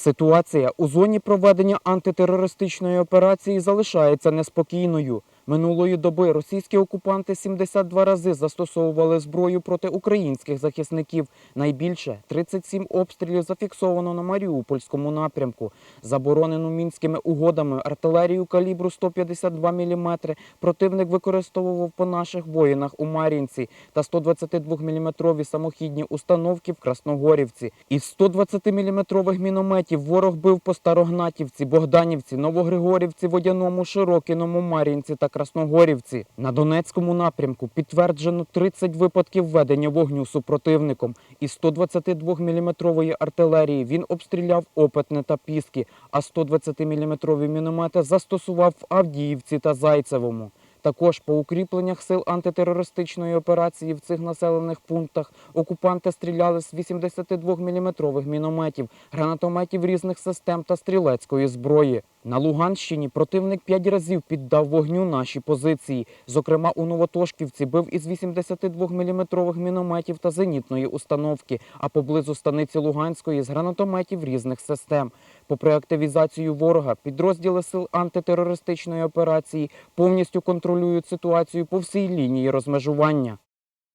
Ситуація у зоні проведення антитерористичної операції залишається неспокійною. Минулої доби російські окупанти 72 рази застосовували зброю проти українських захисників. Найбільше 37 обстрілів зафіксовано на Маріупольському напрямку. Заборонену мінськими угодами артилерію калібру 152 мм противник використовував по наших воїнах у Мар'їнці та 122-мм самохідні установки в Красногорівці. Із 120-мм мінометів ворог бив по Старогнатівці, Богданівці, Новогригорівці, Водяному, Широкіному, Мар'їнці та Красногорівці. На Донецькому напрямку підтверджено 30 випадків ведення вогню супротивником. Із 122-мм артилерії він обстріляв Опитне та Піски, а 120-мм міномети застосував в Авдіївці та Зайцевому. Також по укріпленнях сил антитерористичної операції в цих населених пунктах окупанти стріляли з 82-мм мінометів, гранатометів різних систем та стрілецької зброї. На Луганщині противник п'ять разів піддав вогню наші позиції. Зокрема, у Новотошківці бив із 82-мм мінометів та зенітної установки, а поблизу станиці Луганської з гранатометів різних систем. Попри активізацію ворога, підрозділи сил антитерористичної операції повністю контролюють ситуацію по всій лінії розмежування.